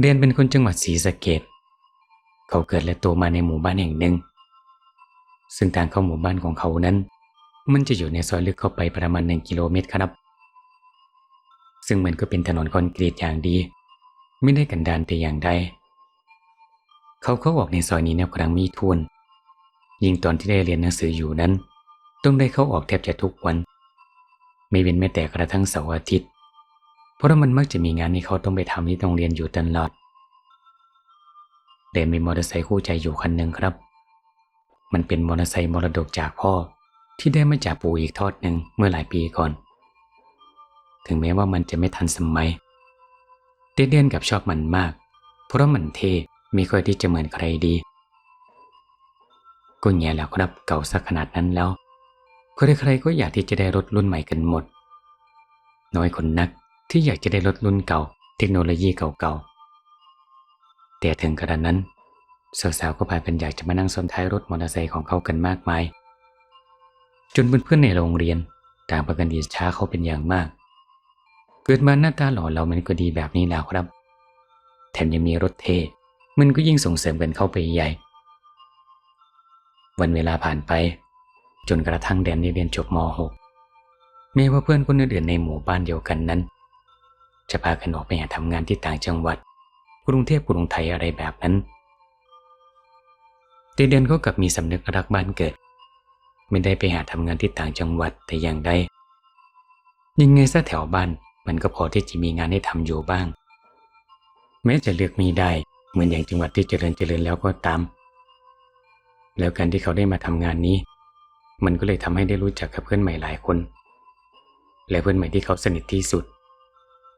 เดนเป็นคนจังหวัดศรีสะเกดเขาเกิดและโตมาในหมู่บ้านแห่งหนึ่ง ซึ่งทางเข้าหมู่บ้านของเขานั้น มันจะอยู่ในซอยลึกเข้าไปประมาณหนึ่งกิโลเมตรครับ ซึ่งมันก็เป็นถนนคอนกรีตอย่างดี ไม่ได้กันดานแต่อย่างใด เขาเข้าออกในซอยนี้แนวครั้งมีทุนยิ่งตอนที่ได้เรียนหนังสืออยู่นั้น ต้องได้เข้าออกแทบจะทุกวัน ไม่เว้นแม้แต่กระทั่งเสาร์อาทิตย์ เพราะมันมักจะมีงานที่เขาต้องไปทำที่ต้องเรียนอยู่ตลอดเดนมีมอเตอร์ไซค์คู่ใจอยู่คันหนึ่งครับ มันเป็นมอเตอร์ไซค์มรดกจากพ่อที่ได้มาจากปู่อีกทอดหนึ่งเมื่อหลายปีก่อน ถึงแม้ว่ามันจะไม่ทันสมัย เดเดนกับชอบมันมาก เพราะมันเท่ไม่ค่อยที่จะเหมือนใครดีก็แง่แล้วครับเก่าสักขนาดนั้นแล้วใครๆก็อยากที่จะได้รถรุ่นใหม่กันหมด น้อยคนนัก ที่อยากจะได้รถรุ่นเก่า เทคโนโลยีเก่าๆ แต่ถึงกระนั้น สาวๆก็พากันอยากจะมานั่งซ้อนท้ายรถมอเตอร์ไซค์ของเขากันมากมาย จนเพื่อนๆในโรงเรียนต่างประกันดีช้าเขาเป็นอย่างมาก เกิดมาหน้าตาหล่อเรามันก็ดีแบบนี้แล้วครับ แถมยังมีรถเท มันก็ยิ่งส่งเสริมกันเข้าไปใหญ่ วันเวลาผ่านไป จนกระทั่งแดนได้เรียนจบม .6 แม้ว่าเพื่อนคนอื่นๆในหมู่บ้านเดียวกันนั้น จะพากันออกไปหาทำงานที่ต่างจังหวัด กรุงเทพกรุงไทยอะไรแบบนั้นแต่เดนก็กลับมีสำนึกรักบ้านเกิด ไม่ได้ไปหาทำงานที่ต่างจังหวัดแต่อย่างใดยังไงซะแถวบ้านมันก็พอที่จะมีงานให้ทำอยู่บ้าง แม้จะเลือกมีได้เหมือนอย่างจังหวัดที่เจริญเจริญแล้วก็ตาม แล้วการที่เขาได้มาทำงานนี้ มันก็เลยทำให้ได้รู้จักกับเพื่อนใหม่หลายคน และเพื่อนใหม่ที่เขาสนิทที่สุด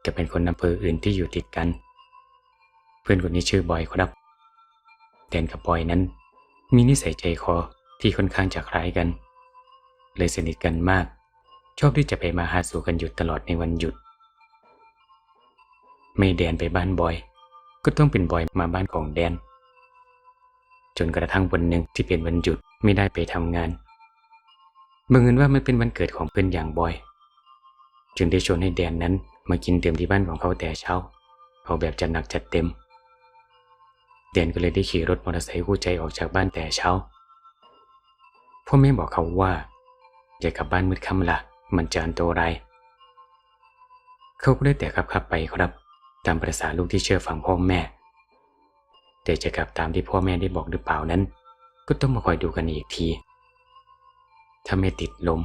จะเป็นคนอำเภออื่นที่อยู่ติดกัน เพื่อนคนนี้ชื่อบอยครับแดนกับบอยนั้น มีนิสัยใจคอที่ค่อนข้างจะคล้ายกัน เลยสนิทกันมาก ชอบที่จะไปมาหาสู่กันอยู่ตลอดในวันหยุด ไม่แดนไปบ้านบอย ก็ต้องเป็นบอยมาบ้านของแดน จนกระทั่งวันหนึ่งที่เป็นวันหยุดไม่ได้ไปทำงานบังเอิญว่ามันเป็นวันเกิดของเพื่อนอย่างบอย จึงได้ชวนให้แดนนั้น มากินเต็มที่บ้านของเขาแต่เช้าเอาแบบจัดหนักจัดเต็มแดนก็เลยได้ขี่รถมอเตอร์ไซค์คู่ใจออกจากบ้านแต่เช้า พ่อแม่บอกเขาว่า อย่ากลับบ้านมืดค่ำละมันจะอันตรายเขาก็ได้แต่ขับขับไปครับ ตามประษาลูกที่เชื่อฟังพ่อแม่ แต่จะกลับตามที่พ่อแม่ได้บอกหรือเปล่านั้น ก็ต้องมาคอยดูกันอีกที ถ้าไม่ติดลม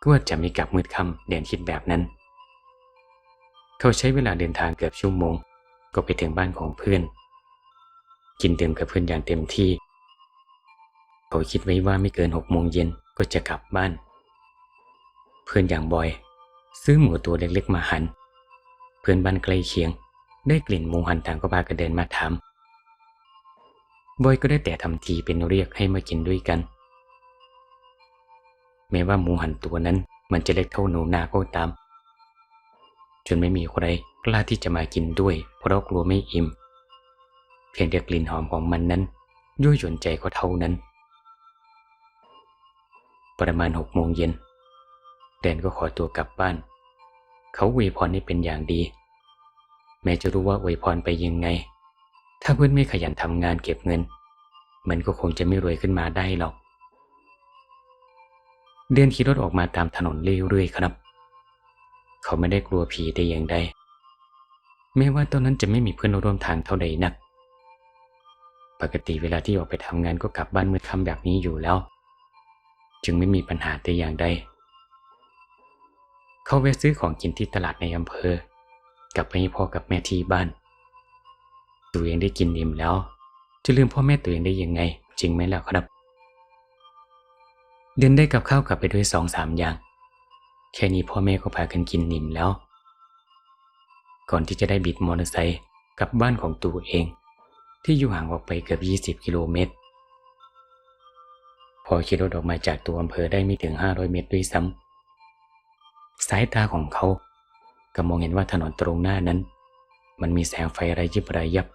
ก็ว่าจะไม่กลับมืดค่ำแดนคิดแบบนั้น เขาใช้เวลาเดินทางเกือบชั่วโมง ก็ไปถึงบ้านของเพื่อน กินดื่มกับเพื่อนอย่างเต็มที่ เขาคิดไว้ว่าไม่เกินหกโมงเย็นก็จะกลับบ้าน เพื่อนอย่างบอย ซื้อหมูตัวเล็กๆมาหัน่นเพื่อนบ้านใกล้เคียง ได้กลิ่นหมูหันต่างก็พากันเดินมาถาม บอยก็ได้แต่ทำทีเป็นเรียกให้มากินด้วยกัน แม้ว่าหมูหันตัวนั้นมันจะเล็กเท่าหนูนาก็ตาม จนไม่มีใครกล้าที่จะมากินด้วย เพราะกลัวไม่อิ่ม เพียงแต่กลิ่นหอมของมันนั้นยั่วยวนใจก็เท่านั้น ประมาณหกโมงเย็นแดนก็ขอตัวกลับบ้าน เขาอวยพรให้เป็นอย่างดี แม้จะรู้ว่าอวยพรไปยังไง ถ้าเพื่อนไม่ขยันทำงานเก็บเงิน มันก็คงจะไม่รวยขึ้นมาได้หรอก เดินขี่รถออกมาตามถนนเรื่อยๆครับ เขาไม่ได้กลัวผีแต่อย่างใดแม้ว่าตอนนั้นจะไม่มีเพื่อนร่วมทางเท่าใดนัก ปกติเวลาที่ออกไปทำงานก็กลับบ้านมืดค่ำแบบนี้อยู่แล้ว จึงไม่มีปัญหาแต่อย่างใดเขาแวะซื้อของกินที่ตลาดในอำเภอ กลับไปให้พ่อกับแม่ที่บ้าน ตัวเองได้กินอิ่มแล้ว จะลืมพ่อแม่ตัวเองได้ยังไง จริงไหมล่ะครับ เดินได้กับข้าวกลับไปด้วยสองสามอย่าง แค่นี้พ่อแม่ก็พากันกินนิ่มแล้ว ก่อนที่จะได้บิดมอเตอร์ไซค์กลับบ้านของตัวเอง ที่อยู่ห่างออกไปเกือบ 20 กิโลเมตร พอขี่รถออกมาจากตัวอำเภอได้ไม่ถึง 500 เมตรด้วยซ้ำสายตาของเขาก็มองเห็นว่าถนนตรงหน้านั้น มันมีแสงไฟระยิบระยับ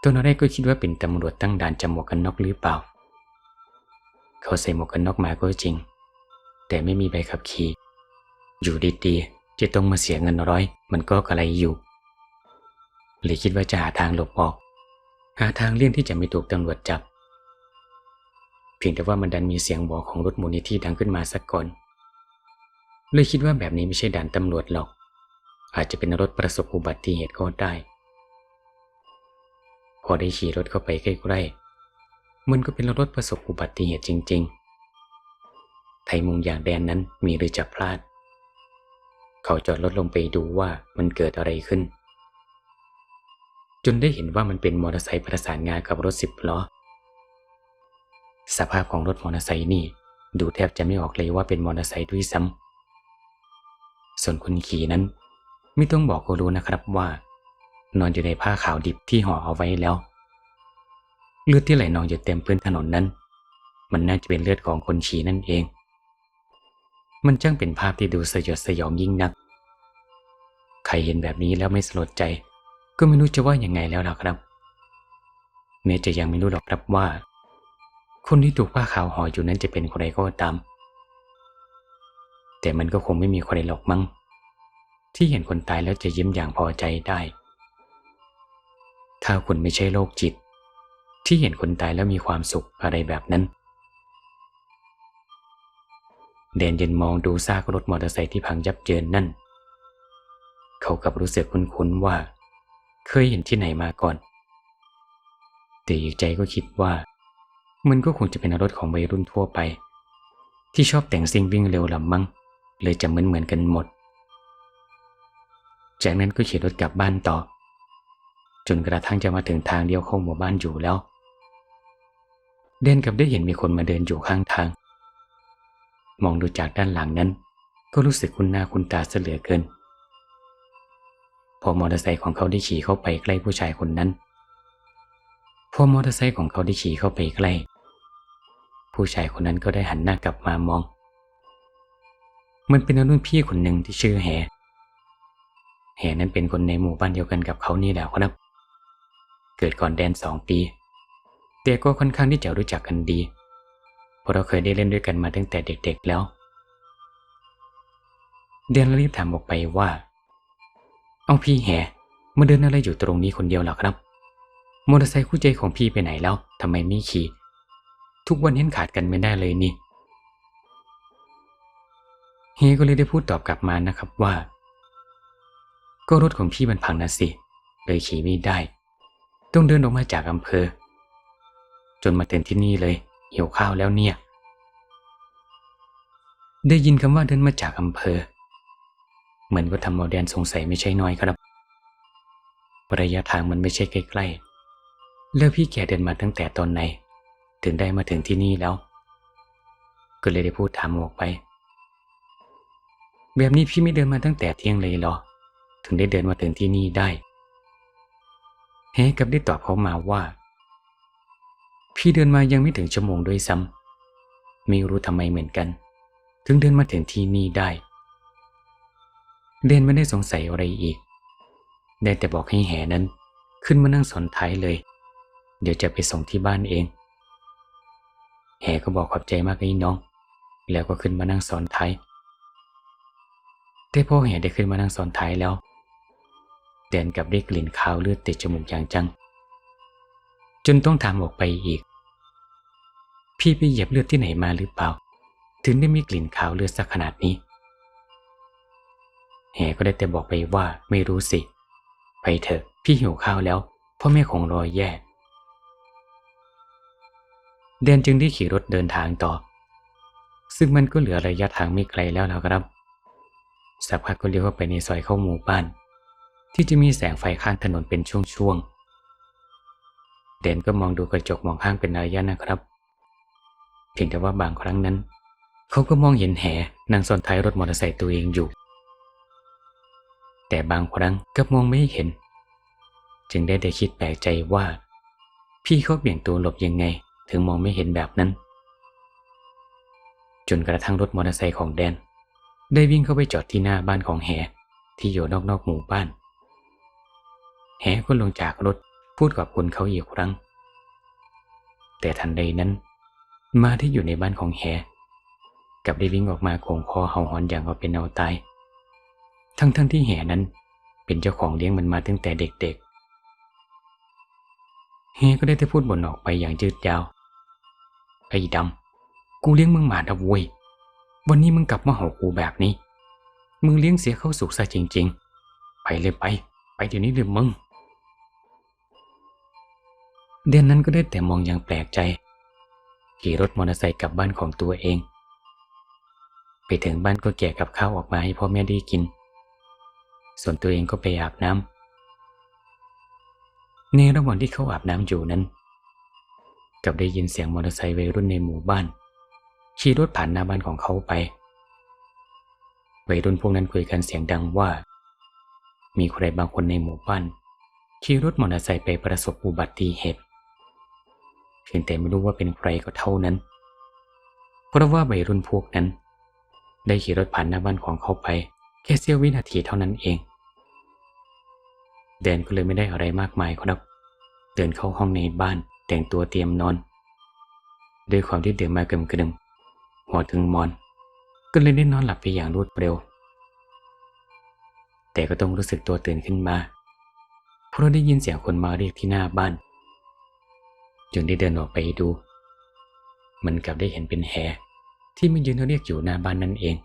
ตัวน้อยก็คิดว่าเป็นตำรวจตั้งด่านจำหมวกกันน็อกหรือเปล่า เขาใส่หมวกกันน็อกมาก็จริง แต่ไม่มีใบขับขี่ อยู่ดีๆจะต้องมาเสียเงินร้อย มันก็กระไรอยู่เลยคิดว่าจะหาทางหลบออก หาทางเลี่ยงที่จะไม่ถูกตำรวจจับ เพียงแต่ว่ามันดันมีเสียงบอกของรถมูลนิธิดังขึ้นมาสักก่อนเลยคิดว่าแบบนี้ไม่ใช่ด่านตำรวจหรอก อาจจะเป็นรถประสบอุบัติเหตุก็ได้ พอได้ขี่รถเข้าไปใกล้ๆมันก็เป็นรถประสบอุบัติเหตุจริง ๆ ไทยมุงอย่างแดนนั้นมีหรือจะพลาด เขาจอดรถลงไปดูว่ามันเกิดอะไรขึ้น จนได้เห็นว่ามันเป็นมอเตอร์ไซค์ประสานงานกับรถสิบล้อ สภาพของรถมอเตอร์ไซค์นี่ดูแทบจะไม่ออกเลยว่าเป็นมอเตอร์ไซค์ด้วยซ้ำส่วนคนขี่นั้น ไม่ต้องบอกก็รู้นะครับว่า นอนอยู่ในผ้าขาวดิบที่ห่อเอาไว้แล้ว เลือดที่ไหลนองอยู่เต็มพื้นถนนนั้น มันน่าจะเป็นเลือดของคนขี่นั่นเอง มันช่างเป็นภาพที่ดูสยดสยองยิ่งนัก ใครเห็นแบบนี้แล้วไม่สลดใจ ก็ไม่รู้จะว่ายังไงแล้วล่ะครับแม้จะยังไม่รู้หรอกครับว่า คนที่ถูกผ้าขาวห่ออยู่นั้นจะเป็นใครก็ตาม แต่มันก็คงไม่มีใครหรอกมั้ง ที่เห็นคนตายแล้วจะยิ้มอย่างพอใจได้ ถ้าคุณไม่ใช่โรคจิต ที่เห็นคนตายแล้วมีความสุขอะไรแบบนั้น เดนเย็นมองดูซากรถมอเตอร์ไซค์ที่พังยับเยินนั่น เขากับรู้สึกคุ้นๆว่า เคยเห็นที่ไหนมาก่อน แต่อีกใจก็คิดว่า มันก็คงจะเป็นรถของวัยรุ่นทั่วไป ที่ชอบแต่งซิ่งวิ่งเร็วลำมั้งเลยจะเหมือนเหมือนๆกันหมด จากนั้นก็ขี่รถกลับบ้านต่อ จนกระทั่งจะมาถึงทางเลี้ยวเข้าหมู่บ้านอยู่แล้ว เดนกับได้เห็นมีคนมาเดินอยู่ข้างทาง มองดูจากด้านหลังนั้น ก็รู้สึกคุ้นหน้าคุ้นตาเสยเหลือเกิน พอมอเตอร์ไซค์ของเขาได้ขี่เข้าไปใกล้ผู้ชายคนนั้น พอมอเตอร์ไซค์ของเขาได้ขี่เข้าไปใกล้ ผู้ชายคนนั้นก็ได้หันหน้ากลับมามอง มันเป็นรุ่นพี่คนหนึ่งที่ชื่อแหแหนั้นเป็นคนในหมู่บ้านเดียวกันกับเขานี่แหละครับ เกิดก่อนแดนสองปี แต่ก็ค่อนข้างที่จะรู้จักกันดีเราะเราเคยได้เล่นด้วยกันมาตั้งแต่เด็กๆแล้ว เดือนรีบถามออกไปว่า เอาพี่แหมาเดินอะไรอยู่ตรงนี้คนเดียวหรอครับ มอเตอร์ไซค์คู่ใจของพี่ไปไหนแล้วทำไมไม่ขี่ ทุกวันเห็นขาดกันไม่ได้เลยนี่ เฮก็เลยได้พูดตอบกลับมานะครับว่า ก็รถของพี่มันพังนะสิ เลยขี่ไม่ได้ ต้องเดินออกมาจากอำเภอ จนมาถึงที่นี่เลย หิวข้าวแล้วเนี่ย ได้ยินคำว่าเดินมาจากอำเภอ เหมือนว่าทำโมเดนสงสัยไม่ใช่น้อยครับระยะทางมันไม่ใช่ใกล้ๆ แล้วพี่แกเดินมาตั้งแต่ตอนไหน ถึงได้มาถึงที่นี่แล้ว ก็เลยได้พูดถามออกไป แบบนี้พี่ไม่เดินมาตั้งแต่เที่ยงเลยเหรอ ถึงได้เดินมาถึงที่นี่ได้ เฮกับได้ตอบเขามาว่า พี่เดินมายังไม่ถึงชั่วโมงด้วยซ้ำไม่รู้ทำไมเหมือนกัน ถึงเดินมาถึงที่นี่ได้ เดนไม่ได้สงสัยอะไรอีก ได้แต่บอกให้แหนั้น ขึ้นมานั่งสอนท้ายเลย เดี๋ยวจะไปส่งที่บ้านเอง แหก็บอกขอบใจมากไอ้น้อง แล้วก็ขึ้นมานั่งสอนท้ายแต่พอแหได้ขึ้นมานั่งสอนท้ายแล้วเดนกับได้กลิ่นคาวเลือดติดจมูกอย่างจังจนต้องถามออกไปอีก พี่ไปเหยียบเลือดที่ไหนมาหรือเปล่า ถึงได้มีกลิ่นคาวเลือดสักขนาดนี้ แหก็ได้แต่บอกไปว่าไม่รู้สิ ไปเถอะ พี่หิวข้าวแล้ว พ่อแม่คงรอแย่เดนจึงได้ขี่รถเดินทางต่อ ซึ่งมันก็เหลือระยะทางไม่ไกลแล้วนะครับ สักพักก็เลี้ยวเข้าไปในซอยเข้าหมู่บ้าน ที่จะมีแสงไฟข้างถนนเป็นช่วงๆ เดนก็มองดูกระจกมองข้างเป็นระยะนะครับ เพียงแต่ว่าบางครั้งนั้น เขาก็มองเห็นแหนั่งซ้อนท้ายรถมอเตอร์ไซค์ตัวเองอยู่ แต่บางครั้งกลับมองไม่เห็น จึงได้แต่คิดแปลกใจว่า พี่เขาเบี่ยงตัวหลบยังไง ถึงมองไม่เห็นแบบนั้น จนกระทั่งรถมอเตอร์ไซค์ของแดน ได้วิ่งเข้าไปจอดที่หน้าบ้านของแหที่อยู่นอกๆหมู่บ้าน แหก็ลงจากรถพูดกับคนเขาอีกครั้ง แต่ทันใดนั้น มาที่อยู่ในบ้านของแหกับได้วิ่งออกมาโขงคอเห่าหอนอย่างเอาเป็นเอาตาย ทั้งๆทที่แหนั้น เป็นเจ้าของเลี้ยงมันมาตั้งแต่เด็กๆเฮก็ได้แต่พูดบ่นออกไปอย่างยืดยาว ไอ้ดำ กูเลี้ยงมึงมาดับเว้ยวันนี้มึงกลับมาหากูแบบนี้ มึงเลี้ยงเสียเข้าสุกซะจริง ๆ ไปเลยไป ไปเดี๋ยวนี้เลยมึง เดือนนั้นก็ได้แต่มองอย่างแปลกใจ ขี่รถมอเตอร์ไซค์กลับบ้านของตัวเอง ไปถึงบ้านก็แกะกับข้าวออกมาให้พ่อแม่ได้กิน ส่วนตัวเองก็ไปอาบน้ำในระหว่างที่เขาอาบน้ำอยู่นั้น กับได้ยินเสียงมอเตอร์ไซค์วัยรุ่นในหมู่บ้าน ขี่รถผ่านหน้าบ้านของเขาไปวัยรุ่นพวกนั้นคุยกันเสียงดังว่า มีใครบางคนในหมู่บ้านขี่รถมอเตอร์ไซค์ไปประสบอุบัติเหตุ เพียงแต่ไม่รู้ว่าเป็นใครก็เท่านั้น เพราะว่าวัยรุ่นพวกนั้น ได้ขี่รถผ่านหน้าบ้านของเขาไป แค่เสี้ยววินาทีเท่านั้นเอง แดนก็เลยไม่ได้อะไรมากมายครับ เดินเข้าห้องในบ้านแต่งตัวเตรียมนอน ด้วยความที่เดินมากึมกระดึมหัวถึงมอน ก็เลยได้นอนหลับไปอย่างรวดเร็ว แต่ก็ต้องรู้สึกตัวตื่นขึ้นมา เพราะได้ยินเสียงคนมาเรียกที่หน้าบ้าน จึงได้เดินออกไปดู มันกลับได้เห็นเป็นแฮที่มันยืนเรียกอยู่หน้าบ้านนั่นเอง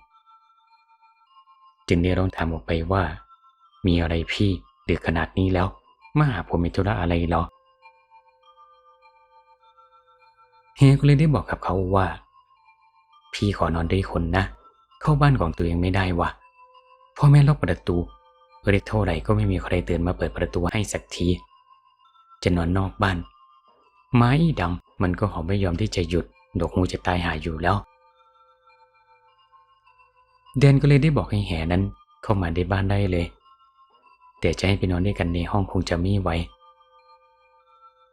จึงได้ร้องถามออกไปว่า มีอะไรพี่ดึกขนาดนี้แล้วมาหาผมมีธุระอะไรหรอเฮก็เลยได้บอกกับเขาว่า พี่ขอนอนด้วยคนนะ เข้าบ้านของตัวเองไม่ได้วะพ่อแม่ล็อกประตูเรียกเท่าไหร่ก็ไม่มีใครเตือนมาเปิดประตูให้สักที จะนอนนอกบ้าน ไม้ดำมันก็หอมไม่ยอมที่จะหยุดดอกงูจะตายหายอยู่แล้ว เดนก็เลยได้บอกให้แหนั้น เข้ามาในบ้านได้เลย แต่จะให้ไปนอนด้วยกันในห้องคงจะไม่ไหว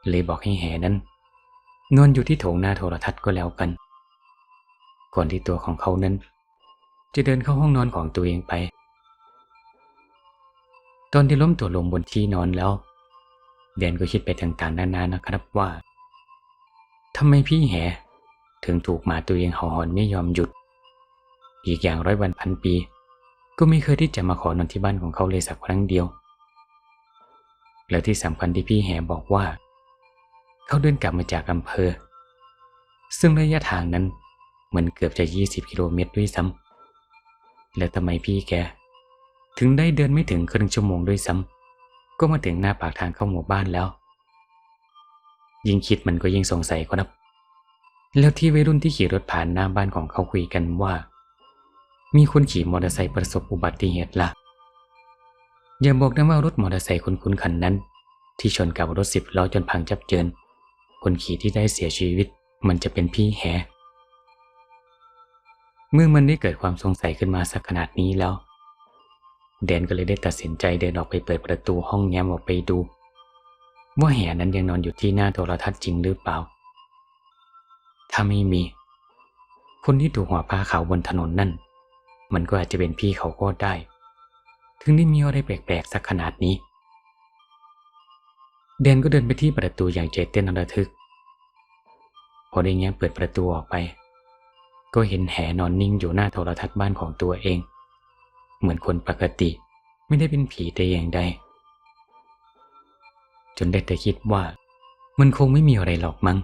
เลยบอกให้แหนั้น นอนอยู่ที่โถงหน้าโทรทัศน์ก็แล้วกัน ก่อนที่ตัวของเขานั้น จะเดินเข้าห้องนอนของตัวเองไป ตอนที่ล้มตัวลงบนที่นอนแล้ว เดนก็คิดไปต่างๆนานานะครับว่า ทำไมพี่แห ถึงถูกหมาตัวเองเห่าหอนไม่ยอมหยุด อีกอย่างร้อยวันพันปี ก็ไม่เคยที่จะมาขอนอนที่บ้านของเขาเลยสักครั้งเดียว แล้วที่สำคัญที่พี่แหบอกว่า เขาเดินกลับมาจากอำเภอ ซึ่งระยะทางนั้นเหมือนเกือบจะ 20 กิโลเมตรด้วยซ้ำแล้วทำไมพี่แก ถึงได้เดินไม่ถึงครึ่งชั่วโมงด้วยซ้ำก็มาถึงหน้าปากทางเข้าหมู่บ้านแล้ว ยิ่งคิดมันก็ยิ่งสงสัยครับ แล้วที่วัยรุ่นที่ขี่รถผ่านหน้าบ้านของเขาคุยกันว่า มีคนขี่มอเตอร์ไซค์ประสบอุบัติเหตุละ่ะ อย่าบอกนะว่ารถมอเตอร์ไซค์คนคุ้นคันนั้น ที่ชนกับรถสิบล้อจนพังจับเจิน คนขี่ที่ได้เสียชีวิต มันจะเป็นพี่แฮเมื่อมันได้เกิดความสงสัยขึ้นมาสักขนาดนี้แล้ว แดนก็เลยได้ตัดสินใจเดินออกไปเปิดประตูห้องแง้มออกไปดู ว่าแหนั้นยังนอนอยู่ที่หน้าโทรทัศน์จริงหรือเปล่า ถ้าไม่มี คนที่ถูกหัวผ้าขาวบนถนนนั่น มันก็อาจจะเป็นพี่เขาก็ได้ ถึงได้มีอะไรแปลกๆสักขนาดนี้แดนก็เดินไปที่ประตูอย่างใจเต้นระทึก พอได้แง้มเปิดประตูออกไป ก็เห็นแหนอนนิ่งอยู่หน้าโทรทัศน์บ้านของตัวเอง เหมือนคนปกติไม่ได้เป็นผีแต่อย่างใด จนได้แต่คิดว่า มันคงไม่มีอะไรหรอกมั้ง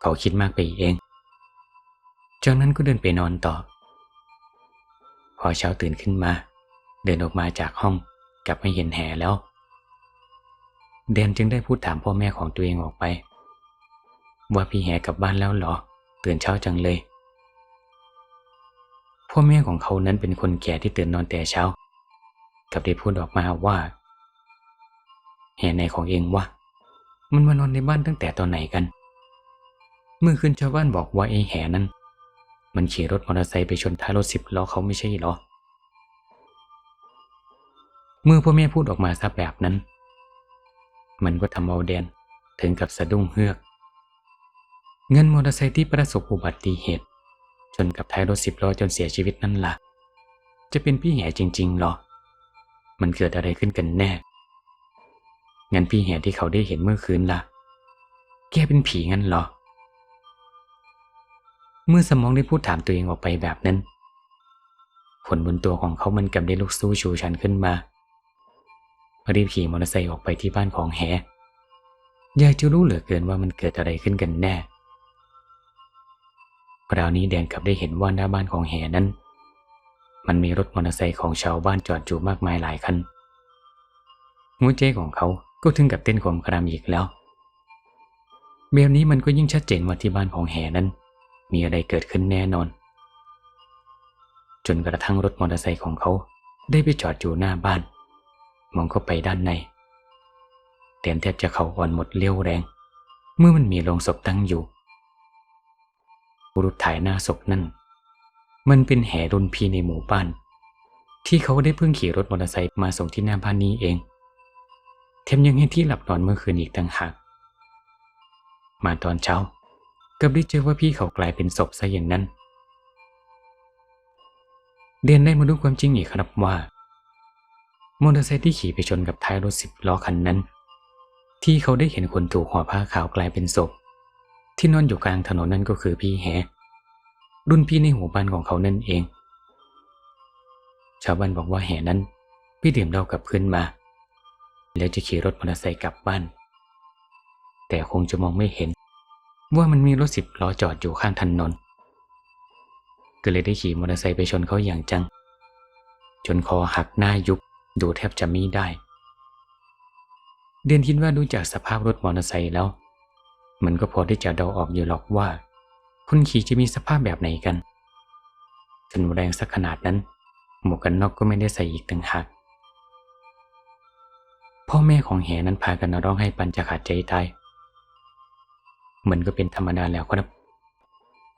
เขาคิดมากไปเอง จากนั้นก็เดินไปนอนต่อ พอเช้าตื่นขึ้นมา เดินออกมาจากห้องกลับไม่เห็นแหแล้วเดนจึงได้พูดถามพ่อแม่ของตัวเองออกไป ว่าพี่แหกลับบ้านแล้วเหรอ ตื่นเช้าจังเลย พ่อแม่ของเขานั้นเป็นคนแก่ที่ตื่นนอนแต่เช้ากับได้พูดออกมาว่า แห่ในของเองวะ มันมานอนในบ้านตั้งแต่ตอนไหนกัน เมื่อคืนชาวบ้านบอกว่าไอ้แห่นั้น มันขี่รถมอเตอร์ไซค์ไปชนท้ายรถสิบล้อเขาไม่ใช่หรอ เมื่อพ่อแม่พูดออกมาซะแบบนั้น มันก็ทำเอาแดนถึงกับสะดุ้งเฮือกเงินมอเตอร์ไซค์ที่ประสบอุบัติเหตุ ชนกับท้ายรถสิบล้อจนเสียชีวิตนั่นล่ะ จะเป็นพี่แห่จริงๆหรอ มันเกิดอะไรขึ้นกันแน่ งั้นพี่แห่ที่เขาได้เห็นเมื่อคืนล่ะ แกเป็นผีงั้นเหรอ เมื่อสมองได้พูดถามตัวเองออกไปแบบนั้น ขนบนตัวของเขามันกับได้ลุกสู้ชูชันขึ้นมารีบขี่มอเตอร์ไซค์ออกไปที่บ้านของแฮอยากจะรู้เหลือเกินว่ามันเกิดอะไรขึ้นกันแน่คราวนี้แดนกลับได้เห็นว่าหน้าบ้านของแหนั้น มันมีรถมอเตอร์ไซค์ของชาวบ้านจอดอยู่มากมายหลายคันหัวใจของเขา ก็ถึงกับเต้นความครามอีกแล้วแบบนี้มันก็ยิ่งชัดเจนว่าที่บ้านของแหนั้น มีอะไรเกิดขึ้นแน่นอน จนกระทั่งรถมอเตอร์ไซค์ของเขาได้ไปจอดอยู่หน้าบ้าน มองเข้าไปด้านในแดนแทบจะเข่าอ่อนหมดเลี้ยวแรง เมื่อมันมีโลงศพตั้งอยู่บรุษถ่ายหน้าศพนั่น มันเป็นแห่รุ่นพี่ในหมู่บ้าน ที่เขาได้เพิ่งขี่รถมอเตอร์ไซค์มาส่งที่หน้าบ้านนี้เอง แถมยังให้ที่หลับนอนเมื่อคืนอีกต่างหากมาตอนเช้ากับได้เจอว่าพี่เขากลายเป็นศพซะอย่างนั้น เดียนได้มาดูความจริงอีกครับว่ามอเตอร์ไซค์ที่ขี่ไปชนกับท้ายรถสิบล้อคันนั้น ที่เขาได้เห็นคนถูกห่อผ้าขาวกลายเป็นศพ ที่นอนอยู่กลางถนนนั่นก็คือพี่แฮรุ่นพี่ในหมู่บ้านของเขานั่นเอง ชาวบ้านบอกว่าแห่นั้น พี่ดื่มเหล้ากับเพื่อนมา แล้วจะขี่รถมอเตอร์ไซค์กลับบ้าน แต่คงจะมองไม่เห็น ว่ามันมีรถสิบล้อจอดอยู่ข้างถนน ก็เลยได้ขี่มอเตอร์ไซค์ไปชนเขาอย่างจัง จนคอหักหน้ายุบดูแทบจะมีได้ เดียนคิดว่าดูจากสภาพรถมอเตอร์ไซค์แล้ว มันก็พอที่จะเดาออกอยู่หรอกว่า คนขี่จะมีสภาพแบบไหนกันจนแรงสักขนาดนั้น หมวกกันน็อกก็ไม่ได้ใส่อีกต่างหาก พ่อแม่ของแหนั้นพากันร้องให้ปันจะขาดใจตายมันก็เป็นธรรมดาแล้วครับ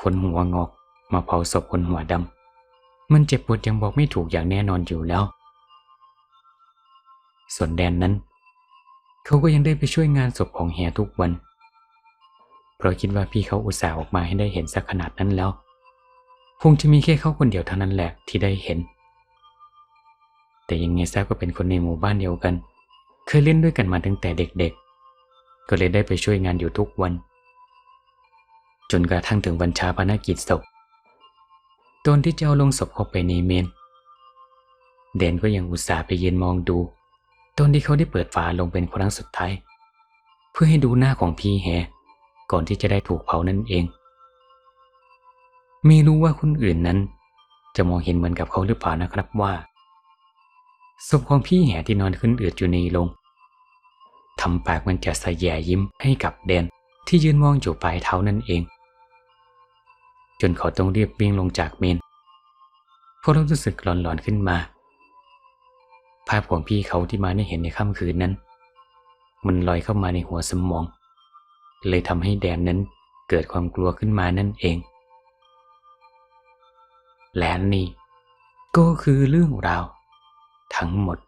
คนหัวงอกมาเผาศพคนหัวดำ มันเจ็บปวดยังบอกไม่ถูกอย่างแน่นอนอยู่แล้ว ส่วนแดนนั้น เขาก็ยังได้ไปช่วยงานศพของแฮทุกวัน เพราะคิดว่าพี่เขาอุตส่าห์ออกมาให้ได้เห็นสักขนาดนั้นแล้ว คงจะมีแค่เขาคนเดียวเท่านั้นแหละที่ได้เห็น แต่ยังไงซะก็เป็นคนในหมู่บ้านเดียวกัน เคยเล่นด้วยกันมาตั้งแต่เด็กๆ ก็เลยได้ไปช่วยงานอยู่ทุกวัน จนกระทั่งถึงวันชาปนกิจศพตอนที่จะเอาลงศพเข้าไปในเมนเดนก็ยังอุตส่าห์ไปยืนมองดู ตอนที่เขาได้เปิดฝาลงเป็นครั้งสุดท้าย เพื่อให้ดูหน้าของพี่แฮก่อนที่จะได้ถูกเผานั่นเอง ไม่รู้ว่าคนอื่นนั้น จะมองเห็นเหมือนกับเขาหรือเปล่านะครับว่า ศพของพี่แห่ที่นอนขึ้นอืดอยู่ในโรงทำปากมันจะสะแยยิ้มให้กับแดนที่ยืนมองอยู่ปลายเท้านั่นเอง จนเขาต้องรีบวิ่งลงจากเมนเพราะรู้สึกหลอนๆขึ้นมา ภาพของพี่เขาที่มาได้เห็นในค่ำคืนนั้น มันลอยเข้ามาในหัวสมอง เลยทำให้แดนนั้นเกิดความกลัวขึ้นมานั่นเอง และนี่ก็คือเรื่องราว ทั้งหมด